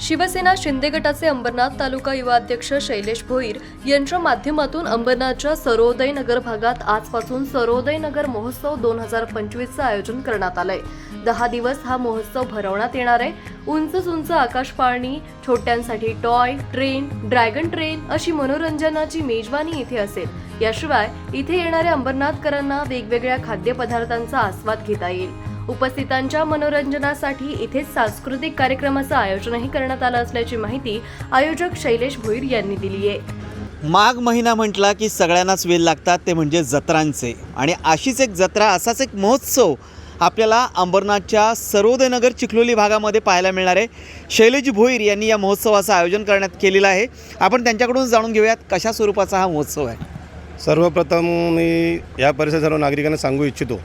शिवसेना शिंदे गटाचे अंबरनाथ तालुका युवा अध्यक्ष शैलेश भोईर यांच्या माध्यमातून अंबरनाथच्या सरोदय नगर भागात आजपासून सरोदय नगर महोत्सव दोन हजार पंचवीसचं आयोजन करण्यात आलंय. दहा दिवस हा महोत्सव भरवण्यात येणार आहे. उंच उंच आकाश पाळणी छोट्यांसाठी टॉय ट्रेन ड्रॅगन ट्रेन अशी मनोरंजनाची मेजवानी इथे असेल. याशिवाय इथे येणाऱ्या अंबरनाथकरांना वेगवेगळ्या खाद्यपदार्थांचा आस्वाद घेता येईल. उपस्थितांच्या मनोरंजनासाठी इथेच सांस्कृतिक कार्यक्रमाचं आयोजनही करण्यात आलं असल्याची माहिती आयोजक शैलेश भोईर यांनी दिली आहे. माघ महिना म्हटला की सगळ्यांनाच वेल लागतात ते म्हणजे जत्रांचे. आणि अशीच एक जत्रा असाच एक महोत्सव आपल्याला अंबरनाथच्या सर्वोदयनगर चिखलोली भागामध्ये पाहायला मिळणार आहे. शैलेश भोईर यांनी या महोत्सवाचं आयोजन करण्यात केलेलं आहे. आपण त्यांच्याकडून जाणून घेऊयात कशा स्वरूपाचा हा महोत्सव आहे. सर्वप्रथम मी या परिसरात सर्व नागरिकांना सांगू इच्छितो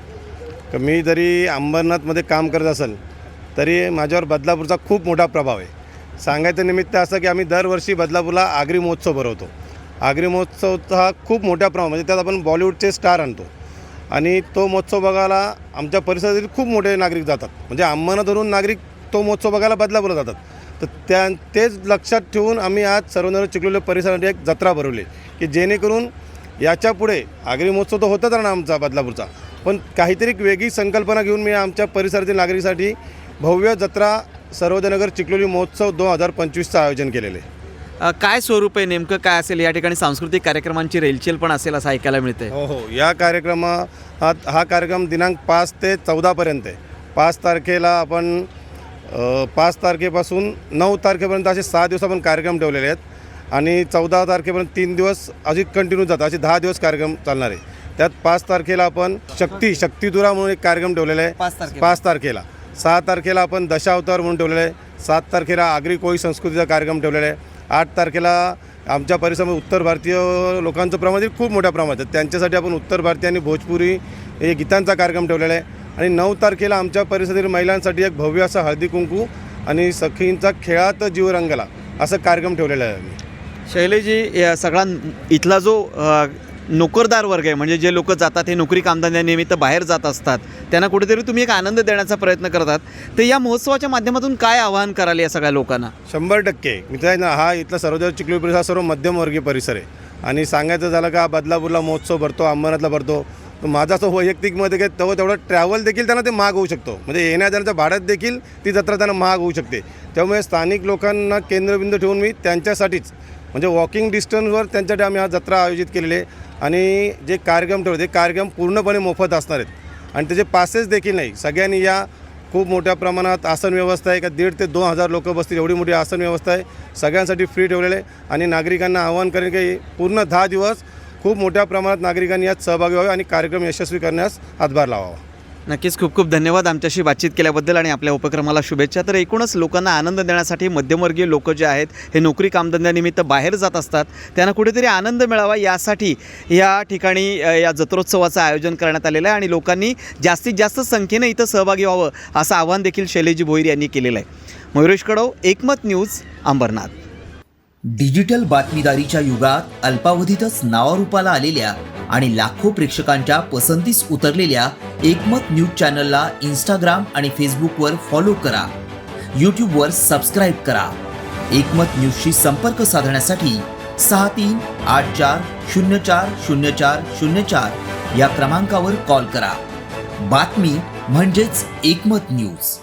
मी जरी अंबरनाथमध्ये काम करत असेल तरी माझ्यावर बदलापूरचा खूप मोठा प्रभाव आहे. सांगायचं निमित्त असं की आम्ही दरवर्षी बदलापूरला आगरी महोत्सव भरवतो. आगरी महोत्सवचा हा खूप मोठा प्रभाव म्हणजे त्यात आपण बॉलिवूडचे स्टार आणतो. आणि तो महोत्सव बघायला आमच्या परिसरातील खूप मोठे नागरिक जातात. म्हणजे अंबरनाथवरून नागरिक तो महोत्सव बघायला बदलापूरला जातात. तर त्या तेच लक्षात ठेवून आम्ही आज सर्वनगर चिखलेल्या परिसरासाठी एक जत्रा भरवली की जेणेकरून याच्यापुढे आगरी महोत्सव तर होतच राहणार आमचा बदलापूरचा. पण काहीतरी एक वेगळी संकल्पना घेऊन मी आमच्या परिसरातील नागरिकांसाठी भव्य जत्रा सर्वोदयनगर चिखलोली महोत्सव दोन हजार पंचवीसचं आयोजन केलेलं काय स्वरूप आहे नेमकं? काय असेल? या ठिकाणी सांस्कृतिक कार्यक्रमांची रेलचेल पण असेल असं ऐकायला मिळतंय. हो हो. या कार्यक्रमा हा हा कार्यक्रम दिनांक पाच ते चौदापर्यंत आहे. पाच तारखेला आपण पाच तारखेपासून नऊ तारखेपर्यंत असे सहा दिवस आपण कार्यक्रम ठेवलेले आहेत. आणि चौदा तारखेपर्यंत तीन दिवस अशी कंटिन्यू जातात. असे दहा दिवस कार्यक्रम चालणार आहे. त्यात पाच तारखेला आपण शक्ती शक्तिदुरा म्हणून एक कार्यक्रम ठेवलेला आहे. पाच तारखेला. सहा तारखेला आपण दशावतार म्हणून ठेवलेलं आहे. सात तारखेला आगरी कोळी संस्कृतीचा कार्यक्रम ठेवलेला आहे. आठ तारखेला आमच्या परिसरामध्ये उत्तर भारतीय लोकांचं प्रमाण खूप मोठ्या प्रमाणात आहे. त्यांच्यासाठी आपण उत्तर भारतीय आणि भोजपुरी हे गीतांचा कार्यक्रम ठेवलेला आहे. आणि नऊ तारखेला आमच्या परिसरातील महिलांसाठी एक भव्य असा हळदी कुंकू आणि सखींचा खेळात जीव रंगला असं कार्यक्रम ठेवलेला आहे आम्ही. शैलेजी या सगळा इथला जो नोकरदार वर्ग आहे. म्हणजे जे लोक जातात हे नोकरी कामधंद्यानिमित्त बाहेर जात असतात. त्यांना कुठेतरी तुम्ही एक आनंद देण्याचा प्रयत्न करतात तर या महोत्सवाच्या माध्यमातून काय आवाहन कराल या सगळ्या लोकांना? शंभर टक्के. मित्र आहे ना हा इथला सर्वोदय चिखली परिसर हा सर्व मध्यमवर्गीय परिसर आहे. आणि सांगायचं झालं का बदलापूरला महोत्सव भरतो अंबरनाथला भरतो. तर माझा असं वैयक्तिकमध्ये मत की तेव्हा तेवढं ट्रॅव्हल देखील त्यांना ते महाग होऊ शकतो. म्हणजे येण्या जाण्याच्या भाड्यात देखील ती जत्रा त्यांना महाग होऊ शकते. त्यामुळे स्थानिक लोकांना केंद्रबिंदू ठेवून मी त्यांच्यासाठीच म्हणजे वॉकिंग डिस्टन्सवर त्यांच्यासाठी आम्ही हा जत्रा आयोजित केलेली आहे. आणि जे कार्यक्रम ठेवले ते कार्यक्रम पूर्णपणे मोफत असणार आहेत. आणि त्याचे पासेस देखील नाही. सगळ्यांनी या खूप मोठ्या प्रमाणात आसन व्यवस्था आहे. का दीड ते दोन हजार लोकं बसतील. एवढी मोठी आसन व्यवस्था आहे. सगळ्यांसाठी फ्री ठेवलेलं आहे. आणि नागरिकांना आवाहन करेन की पूर्ण दहा दिवस खूप मोठ्या प्रमाणात नागरिकांनी यात सहभागी व्हावे आणि कार्यक्रम यशस्वी करण्यास हातभार लावावा. नक्कीच खूप खूप धन्यवाद आमच्याशी बातचीत केल्याबद्दल आणि आपल्या उपक्रमाला शुभेच्छा. तर एकूणच लोकांना आनंद देण्यासाठी मध्यमवर्गीय लोक जे आहेत हे नोकरी कामधंद्यानिमित्त बाहेर जात असतात. त्यांना कुठेतरी आनंद मिळावा यासाठी या ठिकाणी या जत्रोत्सवाचं आयोजन करण्यात आलेलं आहे आणि लोकांनी जास्तीत जास्त संख्येनं इथं सहभागी व्हावं असं आवाहन देखील शैलेजी भोईर यांनी केलेलं आहे. मयुरेश कडव एकमत न्यूज अंबरनाथ. डिजिटल बातमीदारीच्या युगात अल्पावधीतच नावारूपाला आलेल्या आणि लाखो प्रेक्षकांच्या पसंतीस उतरलेल्या एकमत न्यूज चॅनलला इंस्टाग्राम आणि फेसबुकवर फॉलो करा. यूट्यूबवर सबस्क्राईब करा. एकमत न्यूजशी संपर्क साधण्यासाठी सहा तीन आठ चार शून्य चार शून्य चार शून्य चार या क्रमांकावर कॉल करा. बातमी म्हणजेच एकमत न्यूज.